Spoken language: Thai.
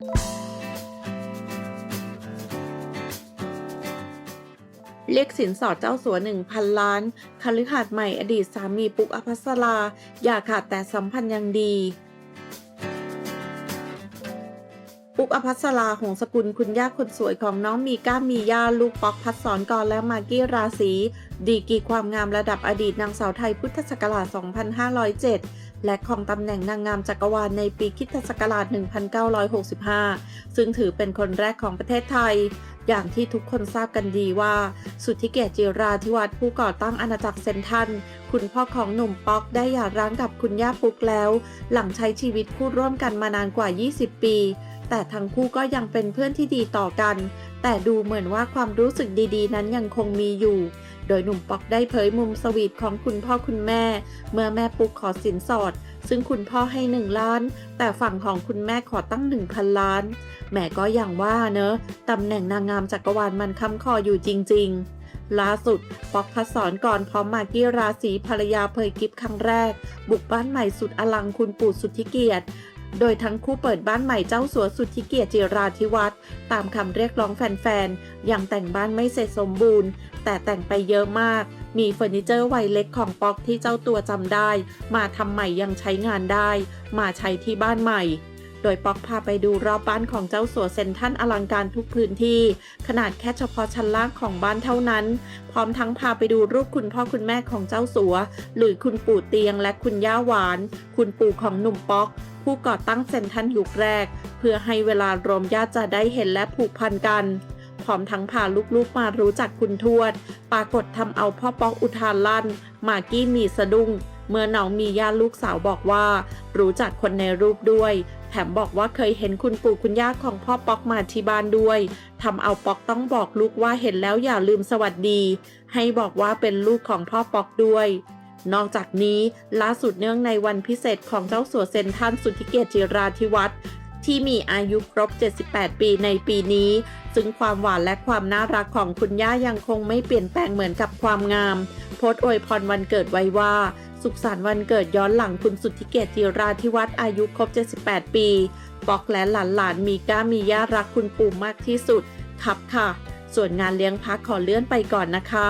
เรียกสินสอดเจ้าสัวหนึ่งพันล้านคฤหาสน์ใหม่อดีตสามีปุ๊กอภัสรา อย่าขาดแต่สัมพันธ์ยังดี ปุ๊กอภัสราหงสกุลคุณย่าคนสวยของน้องมีก้ามีย่าลูกป๊อกพัดสอนกรและมากกี้ราศีดีกีความงามระดับอดีตนางสาวไทยพุทธศักราช 2507 และของตำแหน่งนางงามจักรวาลในปีคริดศักราช 1965 ซึ่งถือเป็นคนแรกของประเทศไทย อย่างที่ทุกคนทราบกันดีว่า สุทธิเกียรติจิราธิวัฒน์ผู้ก่อตั้งอาณาจักรเซนทัน คุณพ่อของหนุ่มป๊อกได้หย่าร้างกับคุณย่าปุ๊กแล้ว หลังใช้ชีวิตคู่ร่วมกันมานานกว่า 20 ปี แต่ทั้งคู่ก็ยังเป็นเพื่อนที่ดีต่อกัน แต่ดูเหมือนว่าความรู้สึกดีๆ นั้นยังคงมีอยู่ โดยหนุ่มป๊อกได้เผยมุมสวีทของคุณพ่อคุณแม่ เมื่อแม่ปุ๊กขอสินสอด ซึ่งคุณพ่อให้หนึ่งล้าน แต่ฝั่งของคุณแม่ขอตั้งหนึ่งพันล้านแหม่ก็อย่างว่าเนอะตำแหน่งนางงามจักรวาลมันค้ำคออยู่จริง ๆล่าสุด ป๊อกพัสสอนก่อนพร้อมมากกี้ราศีภรรยาเผยคลิปครั้งแรก บุกบ้านใหม่สุดอลังคุณปู่สุทธิเกียรติ โดยทั้งคู่เปิดบ้านใหม่เจ้าสัวสุทธิเกียรติจิราธิวัฒน์ตามคำเรียกร้องแฟนๆ ยังแต่งบ้านไม่เสร็จสมบูรณ์ แต่แต่งไปเยอะมาก มีเฟอร์นิเจอร์ไวเล็กของป๊อกที่เจ้าตัวจำได้ มาทำใหม่ยังใช้งานได้ มาใช้ที่บ้านใหม่ โดยป๊อกพาไปดูรอบบ้านของเจ้าสัวเซนทันอลังการทุกพื้นที่ ขนาดแค่เฉพาะชั้นล่างของบ้านเท่านั้น พร้อมทั้งพาไปดูรูปคุณพ่อคุณแม่ของเจ้าสัว หรือคุณปู่เตียงและคุณย่าหวาน คุณปู่ของหนุ่มป๊อก ผู้ก่อตั้งเซนทันยุคแรก เพื่อให้เวลารวมญาติจะได้เห็นและผูกพันกันพร้อมทั้งพาลูกๆมารู้จักคุณทวด ปรากฏทำเอาพ่อป๊อกอุทานลั่น มากกี้มีสะดุ้ง เมื่อน้องมีญาติลูกสาวบอกว่า รู้จักคนในรูปด้วย แถมบอกว่าเคยเห็นคุณปู่คุณย่าของพ่อป๊อกมาที่บ้านด้วยทำเอาป๊อกต้องบอกลูกว่าเห็นแล้วอย่าลืมสวัสดี ให้บอกว่าเป็นลูกของพ่อป๊อกด้วยนอกจากนี้ล่าสุดเนื่องในวันพิเศษของเจ้าสัวเซนทรันสุทธิเกียรติจิราธิวัฒน์ ที่มีอายุครบ 78 ปีในปีนี้ ซึ่งความหวานและความน่ารักของคุณย่ายังคงไม่เปลี่ยนแปลงเหมือนกับความงาม โพสต์อวยพรวันเกิดไว้ว่า สุขสันต์วันเกิดย้อนหลังคุณสุทธิเกียรติจิราธิวัฒน์อายุครบ 78 ปีปอกและหลานๆมีก้ามีย่ารักคุณปู่มากที่สุด ครับค่ะ ส่วนงานเลี้ยงพักขอเลื่อนไปก่อนนะคะ